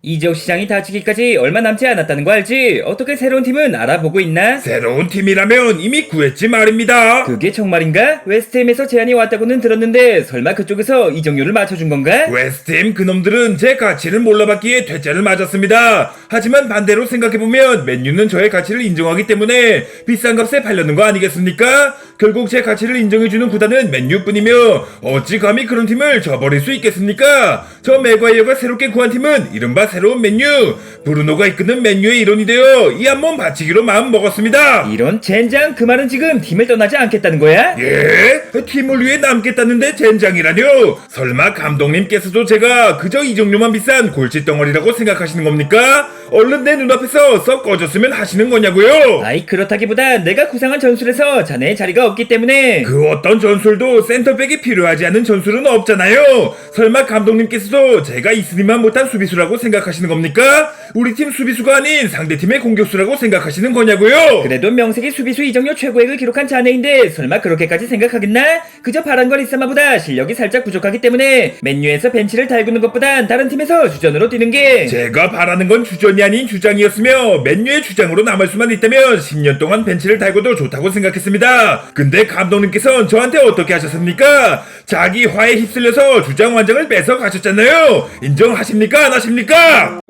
이적 시장이 닫히기까지 얼마 남지 않았다는 거 알지? 어떻게 새로운 팀은 알아보고 있나? 새로운 팀이라면 이미 구했지 말입니다. 그게 정말인가? 웨스트햄에서 제안이 왔다고는 들었는데 설마 그쪽에서 이적료를 맞춰준 건가? 웨스트햄 그놈들은 제 가치를 몰라봤기에 퇴짜를 맞았습니다. 하지만 반대로 생각해보면 맨유는 저의 가치를 인정하기 때문에 비싼 값에 팔려는 거 아니겠습니까? 결국 제 가치를 인정해주는 구단은 맨유뿐이며 어찌 감히 그런 팀을 저버릴 수 있겠습니까? 저 맥과이어가 새롭게 구한 팀은 이른바 새로운 맨유 브루노가 이끄는 맨유의 일원이 되어 이한몸 바치기로 마음 먹었습니다. 이런 젠장 그 말은 지금 팀을 떠나지 않겠다는 거야? 예? 팀을 위해 남겠다는데 젠장이라뇨? 설마 감독님께서도 제가 그저 이 정도만 비싼 골칫덩어리라고 생각하시는 겁니까? 얼른 내 눈앞에서 썩 꺼졌으면 하시는 거냐고요? 아이 그렇다기보다 내가 구상한 전술에서 자네의 자리가 없기 때문에 그 어떤 전술도 센터백이 필요하지 않은 전술은 없잖아요. 설마 감독님께서도 제가 있으니만 못한 수비수라고 생각하시는 겁니까? 우리 팀 수비수가 아닌 상대팀의 공격수라고 생각하시는 거냐고요? 그래도 명색이 수비수 이적료 최고액을 기록한 자네인데 설마 그렇게까지 생각하겠나? 그저 바란걸 이사마보다 실력이 살짝 부족하기 때문에 맨유에서 벤치를 달구는 것보단 다른 팀에서 주전으로 뛰는 게 제가 바라는 건 주전이 아닌 주장이었으며 맨유의 주장으로 남을 수만 있다면 10년 동안 벤치를 달고도 좋다고 생각했습니다. 근데 감독님께서는 저한테 어떻게 하셨습니까? 자기 화에 휩쓸려서 주장 완장을 뺏어 가셨잖아요. 인정하십니까? 안 하십니까?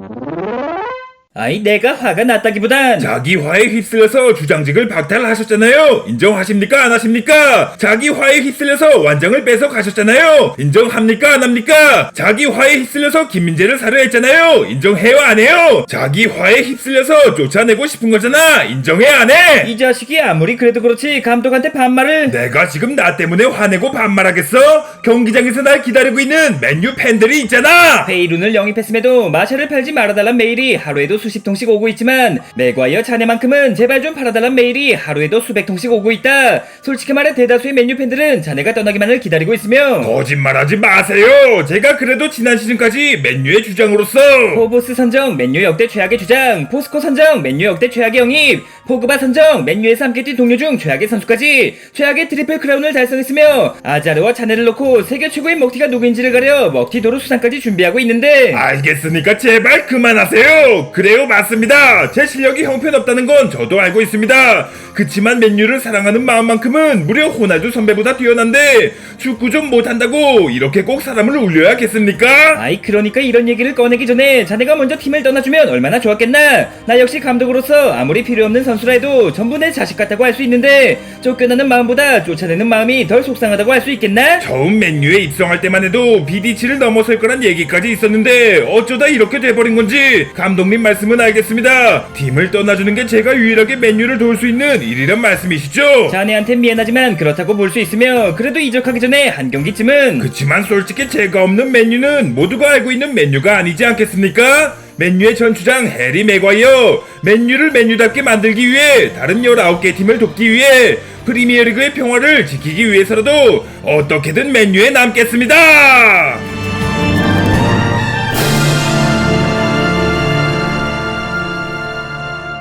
아이 내가 화가 났다기보단 자기 화에 휩쓸려서 주장직을 박탈하셨잖아요. 인정하십니까? 안 하십니까? 자기 화에 휩쓸려서 완장을 뺏어 가셨잖아요. 인정합니까? 안 합니까? 자기 화에 휩쓸려서 김민재를 사려 했잖아요. 인정해요? 안 해요? 자기 화에 휩쓸려서 쫓아내고 싶은 거잖아. 인정해? 안 해? 이 자식이 아무리 그래도 그렇지 감독한테 반말을 내가 지금 나 때문에 화내고 반말하겠어? 경기장에서 날 기다리고 있는 맨유 팬들이 있잖아. 페이룬을 영입했음에도 마샤를 팔지 말아달란 메일이 하루에도 수십 통씩 오고 있지만 맥과이어 자네만큼은 제발 좀 팔아달란 메일이 하루에도 수백 통씩 오고 있다. 솔직히 말해 대다수의 맨유 팬들은 자네가 떠나기만을 기다리고 있으며 거짓말하지 마세요. 제가 그래도 지난 시즌까지 맨유의 주장으로서 포보스 선정 맨유 역대 최악의 주장, 포스코 선정 맨유 역대 최악의 영입, 포그바 선정 맨유에서 함께 뛴 동료 중 최악의 선수까지 최악의 트리플 크라운을 달성했으며 아자르와 자네를 놓고 세계 최고의 먹튀가 누구인지를 가려 먹튀 도로 수상까지 준비하고 있는데 알겠으니까 제발 그만하세요. 그래요, 맞습니다. 제 실력이 형편없다는 건 저도 알고 있습니다. 그치만 맨유를 사랑하는 마음만큼은 무려 호날두 선배보다 뛰어난데 축구 좀 못한다고 이렇게 꼭 사람을 울려야겠습니까? 아이 그러니까 이런 얘기를 꺼내기 전에 자네가 먼저 팀을 떠나주면 얼마나 좋았겠나 나 역시 감독으로서 아무리 필요 없는 선수라 해도 전부 내 자식 같다고 할 수 있는데 쫓겨나는 마음보다 쫓아내는 마음이 덜 속상하다고 할 수 있겠나? 처음 맨유에 입성할 때만 해도 BD치를 넘어설 거란 얘기까지 있었는데 어쩌다 이렇게 돼버린 건지 감독님 말씀 은 알겠습니다. 팀을 떠나주는 게 제가 유일하게 맨유를 도울 수 있는 일이란 말씀이시죠? 자네한텐 미안하지만 그렇다고 볼 수 있으며 그래도 이적하기 전에 한 경기쯤은 그치만 솔직히 제가 없는 맨유는 모두가 알고 있는 맨유가 아니지 않겠습니까? 맨유의 전 주장 해리 맥과이어 맨유를 맨유답게 만들기 위해 다른 19개 팀을 돕기 위해 프리미어리그의 평화를 지키기 위해서라도 어떻게든 맨유에 남겠습니다.